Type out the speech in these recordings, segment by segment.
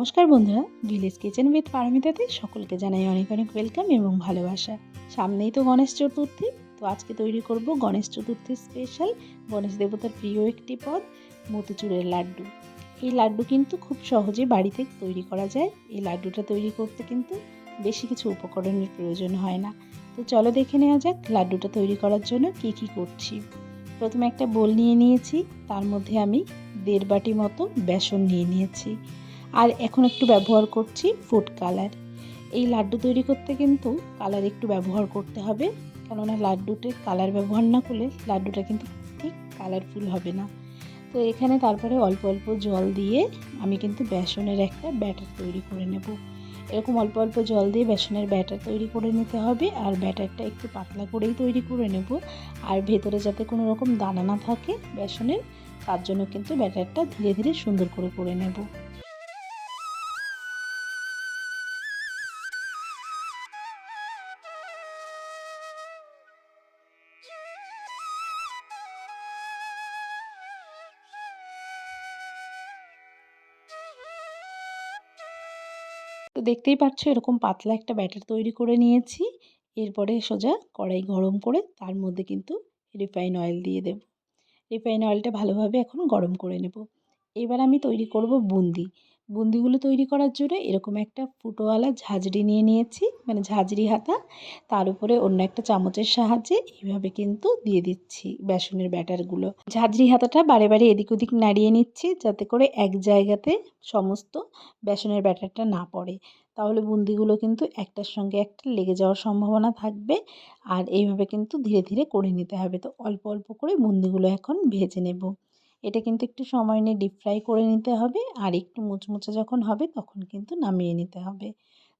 নমস্কার বন্ধুরা village kitchen with পারমিতাতে সকলকে জানাই অনেক অনেক ওয়েলকাম এবং ভালোবাসা। সামনেই তো গণেশ চতুর্থী, তো আজকে তৈরি করব গণেশ চতুর্থীর স্পেশাল গণেশ দেবতার প্রিয় একটি পদ, মতিচুরের লাড্ডু। এই লাড্ডু কিন্তু খুব সহজে বাড়িতে তৈরি করা যায়। এই লাড্ডুটা তৈরি করতে কিন্তু বেশি কিছু উপকরণের প্রয়োজন হয় না। তো চলো দেখে নেওয়া যাক লাড্ডুটা তৈরি করার জন্য কি কি করছি। প্রথমে একটা বোল নিয়ে নিয়েছি, তার মধ্যে আমি দেড় বাটি মতো বেসন নিয়ে নিয়েছি। আর এখন একটু ব্যবহার করছি ফুড কালার এই লাড্ডু তৈরি করতে কিন্তু কালার একটু ব্যবহার করতে হবে, কেননা লাড্ডুতে কালার ব্যবহার না করলে লাড্ডুটা কিন্তু ঠিক কালারফুল হবে না। তো এখানে তারপরে অল্প অল্প জল দিয়ে আমি কিন্তু বেসনের একটা ব্যাটার তৈরি করে নেব। এরকম অল্প অল্প জল দিয়ে বেসনের ব্যাটার তৈরি করে নিতে হবে, আর ব্যাটারটা একটু পাতলা করেই তৈরি করে নেব। আর ভেতরে যাতে কোনো রকম দানা না থাকে বেসনের, তার জন্য কিন্তু ব্যাটারটা ধীরে ধীরে সুন্দর করে করে নেব। তো দেখতেই পাচ্ছ এরকম পাতলা একটা ব্যাটার তৈরি করে নিয়েছি। এরপরে সোজা কড়াই গরম করে তার মধ্যে কিন্তু রিফাইন অয়েল দিয়ে দেব। রিফাইন অয়েলটা ভালোভাবে এখন গরম করে নেব। এবার আমি তৈরি করব বুন্দি। বুন্দিগুলো তৈরি করার জন্য এরকম একটা ফুটোওয়ালা ঝাঁঝরি নিয়ে নিয়েছি। মানে ঝাঁঝরি হাতা, তার উপরে অন্য একটা চামচের সাহায্যে এইভাবে কিন্তু দিয়ে দিচ্ছি বেসনের ব্যাটারগুলো। ঝাঁঝরি হাতাটা বারে বারে এদিক ওদিক নাড়িয়ে নিচ্ছি যাতে করে এক জায়গাতে সমস্ত বেসনের ব্যাটারটা না পড়ে। তাহলে বুন্দিগুলো কিন্তু একটার সঙ্গে একটা লেগে যাওয়ার সম্ভাবনা থাকবে আর এইভাবে কিন্তু ধীরে ধীরে করে নিতে হবে। তো অল্প অল্প করে বুন্দিগুলো এখন ভেজে নেব। এটা কিন্তু একটু সময় নিয়ে ডিপ ফ্রাই করে নিতে হবে আর একটু মুচমুচে যখন হবে তখন কিন্তু নামিয়ে নিতে হবে।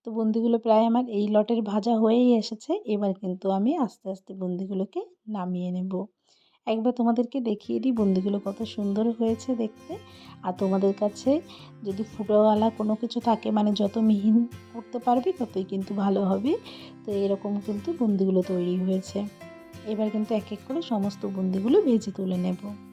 তো বুন্দিগুলো প্রায় আমার এই লটের ভাজা হয়েই এসেছে। এবার কিন্তু আমি আস্তে আস্তে বুন্দিগুলোকে নামিয়ে নেব। একবার তোমাদেরকে দেখিয়ে দিই বুন্দিগুলো কত সুন্দর হয়েছে দেখতে। আর তোমাদের কাছে যদি ফুটোওয়ালা কোনো কিছু থাকে মানে যত মিহিন করতে পারবে, ততই কিন্তু ভালো হবে। তো এরকম কিন্তু বুন্দিগুলো তৈরি হয়েছে। এবার কিন্তু এক এক করে সমস্ত বুন্দিগুলো ভেজে তুলে নেব।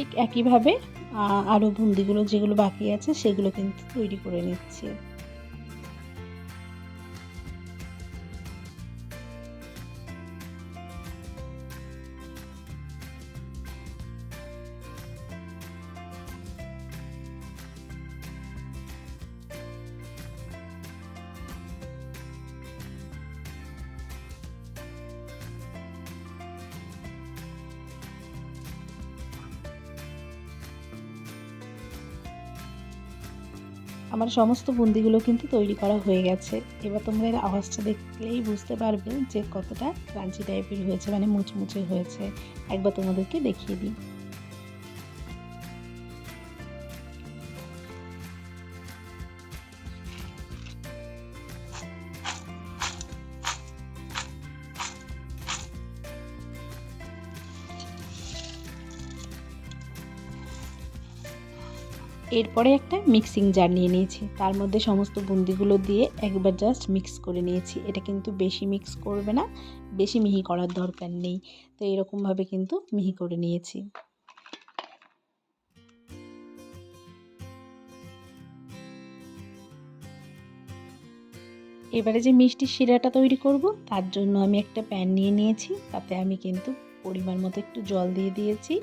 ঠিক একইভাবে আরও বুন্দিগুলো যেগুলো বাকি আছে সেগুলো কিন্তু তৈরি করে নিচ্ছি। আমার সমস্ত বুন্দিগুলো কিন্তু তৈরি করা হয়ে গেছে। এবার তোমরা এর আওয়াজটা দেখলেই বুঝতে পারবে যে কতটা ক্রাঞ্চি টাইপের হয়েছে মানে মুচমুচে হয়েছে। একবার তোমাদেরকে দেখিয়ে দিই। এরপরে একটা মিক্সিং জার নিয়ে নিয়েছি। তার মধ্যে সমস্ত বুন্দিগুলো দিয়ে একবার জাস্ট মিক্স করে নিয়েছি। এটা কিন্তু বেশি মিক্স করবে না, বেশি মিহি করার দরকার নেই। তো এরকমভাবে কিন্তু মিহি করে নিয়েছি। এবারে যে মিষ্টি শিরাটা তৈরি করব, তার জন্য আমি একটা প্যান নিয়ে নিয়েছি। তাতে আমি কিন্তু পরিমাণ মতো একটু জল দিয়ে দিয়েছি।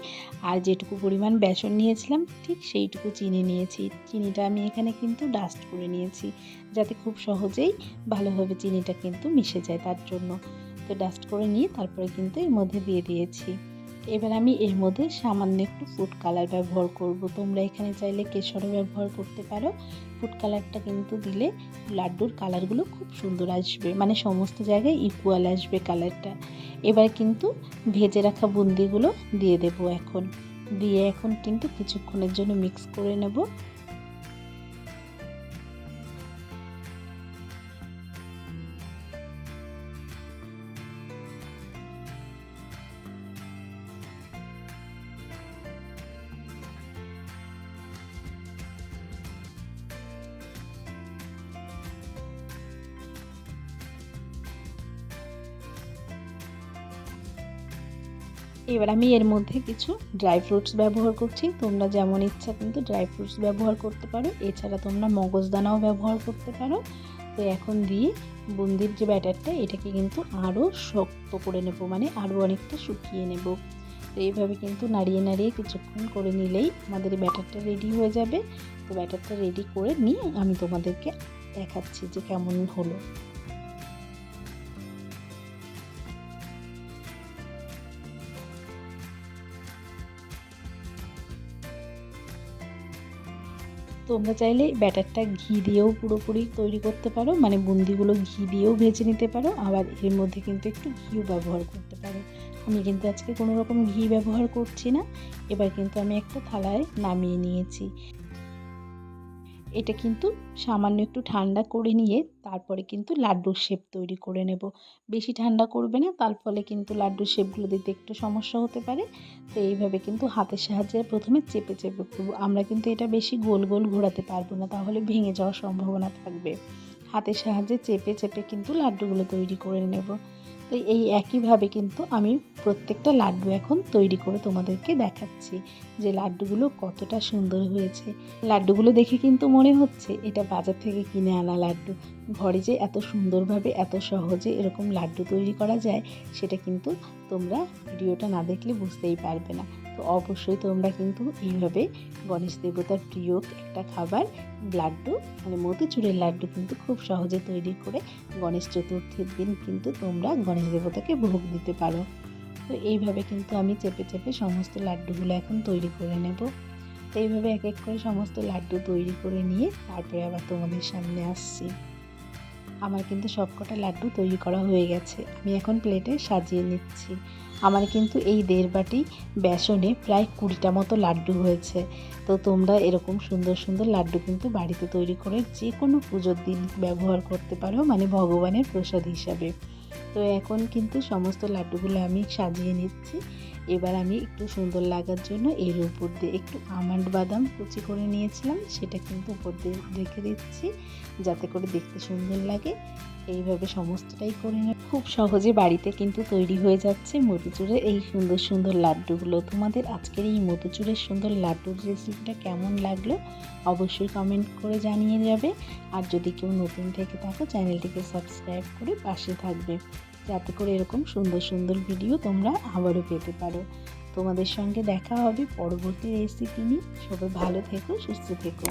আর যেটুকু পরিমাণ বেসন নিয়েছিলাম, ঠিক সেইটুকু চিনি নিয়েছি। চিনিটা আমি এখানে কিন্তু ডাস্ট করে নিয়েছি, যাতে খুব সহজেই ভালোভাবে চিনিটা কিন্তু মিশে যায় তার জন্য। তো ডাস্ট করে নিয়ে তারপরে কিন্তু এর মধ্যে দিয়ে দিয়েছি। এবার আমি এর মধ্যে সামান্য একটু ফুড কালার ব্যবহার করব। তোমরা এখানে চাইলে কেশরও ব্যবহার করতে পারো। ফুড কালারটা কিন্তু দিলে লাড্ডুর কালারগুলো খুব সুন্দর আসবে। মানে সমস্ত জায়গায় ইকুয়াল আসবে কালারটা এবার কিন্তু ভেজে রাখা বুন্দিগুলো দিয়ে দেব এখন। দিয়ে এখন কিন্তু কিছুক্ষণের জন্য মিক্স করে নেব। এবার আমি এর মধ্যে কিছু ড্রাই ফ্রুটস ব্যবহার করছি। তোমরা যেমন ইচ্ছা কিন্তু ড্রাই ফ্রুটস ব্যবহার করতে পারো। এছাড়া তোমরা মগজদানাও ব্যবহার করতে পারো। তো এখন দিয়ে বুন্দির যে ব্যাটারটা, এটাকে কিন্তু আরও শক্ত করে নেব মানে আরও অনেকটা শুকিয়ে নেব। তো এইভাবে কিন্তু নাড়িয়ে নাড়িয়ে কিছুক্ষণ করে নিলেই আমাদের ব্যাটারটা রেডি হয়ে যাবে। তো ব্যাটারটা রেডি করে নিয়ে আমি তোমাদেরকে দেখাচ্ছি যে কেমন হলো। তোমরা চাইলে ব্যাটারটা ঘি দিয়েও পুরোপুরি তৈরি করতে পারো মানে বুন্দিগুলো ঘি দিয়েও ভেজে নিতে পারো, আবার এর মধ্যে কিন্তু একটু ঘিও ব্যবহার করতে পারো। আমি কিন্তু আজকে কোনো রকম ঘি ব্যবহার করছি না, এবার কিন্তু আমি একটা থালায় নামিয়ে নিয়েছি। এটা কিন্তু সামান্য একটু ঠান্ডা করে নিয়ে তারপরে কিন্তু লাড্ডুর শেপ তৈরি করে নেব। বেশি ঠান্ডা করবে না, তার ফলে কিন্তু লাড্ডুর শেপগুলো দিতে একটু সমস্যা হতে পারে। তো এইভাবে কিন্তু হাতের সাহায্যে প্রথমে চেপে চেপে করব। আমরা কিন্তু এটা বেশি গোল গোল ঘোরাতে পারব না, তাহলে ভেঙে যাওয়ার সম্ভাবনা থাকবে। হাতের সাহায্যে চেপে চেপে কিন্তু লাড্ডুগুলো তৈরি করে নেব। তো এই একইভাবে কিন্তু আমি প্রত্যেকটা লাড্ডু এখন তৈরি করে তোমাদেরকে দেখাচ্ছি যে লাড্ডুগুলো কতটা সুন্দর হয়েছে। লাড্ডুগুলো দেখে কিন্তু মনে হচ্ছে এটা বাজার থেকে কিনে আনা লাড্ডু। ঘরে যে এত সুন্দরভাবে, এত সহজে এরকম লাড্ডু তৈরি করা যায়, সেটা কিন্তু তোমরা ভিডিওটা না দেখলে বুঝতেই পারবে না। তো অবশ্যই তোমরা কিন্তু এইভাবে গণেশ দেবতার প্রিয় একটা খাবার, লাড্ডু মানে মতিচুরের লাড্ডু কিন্তু খুব সহজে তৈরি করে গণেশ চতুর্থীর দিন কিন্তু তোমরা গণেশ দেবতাকে ভোগ দিতে পারো। তো এইভাবে কিন্তু আমি চেপে চেপে সমস্ত লাড্ডুগুলো এখন তৈরি করে নেব। তো এইভাবে এক এক করে সমস্ত লাড্ডু তৈরি করে নিয়ে তারপরে আবার তোমাদের সামনে আসছি। আমার কিন্তু সবকটা লাড্ডু তৈরি করা হয়ে গেছে। আমি এখন প্লেটে সাজিয়ে নিচ্ছি। আমার কিন্তু এই দেড় বাটি বেসনে প্রায় কুড়িটা মতো লাড্ডু হয়েছে। তো তোমরা এরকম সুন্দর সুন্দর লাড্ডু কিন্তু বাড়িতে তৈরি করে যে কোনো পুজোর দিন ব্যবহার করতে পারো মানে ভগবানের প্রসাদ হিসাবে। তো এখন কিন্তু সমস্ত লাড্ডুগুলো আমি সাজিয়ে নিচ্ছি। এবার আমি একটু সুন্দর লাগার জন্য এর উপর দিয়ে একটু আমন্ড বাদাম কুচি করে নিয়েছিলাম, সেটা কিন্তু উপর দিয়ে রেখে দিচ্ছি, যাতে করে দেখতে সুন্দর লাগে। এইভাবে সমস্তটাই করে নেব। খুব সহজে বাড়িতে কিন্তু তৈরি হয়ে যাচ্ছে মতিচুরের এই সুন্দর সুন্দর লাড্ডুগুলো। তোমাদের আজকের এই মতিচুরের সুন্দর লাড্ডুর রেসিপিটা কেমন লাগল অবশ্যই কমেন্ট করে জানিয়ে যাবে। আর যদি কেউ নতুন থেকে থাকো, চ্যানেলটিকে সাবস্ক্রাইব করে পাশে থাকবে। যাতে করে এরকম সুন্দর সুন্দর ভিডিও তোমরা আবারও পেতে পারো। তোমাদের সঙ্গে দেখা হবে পরবর্তী রেসিপি নিয়ে। সবাই ভালো থেকো, সুস্থ থেকো।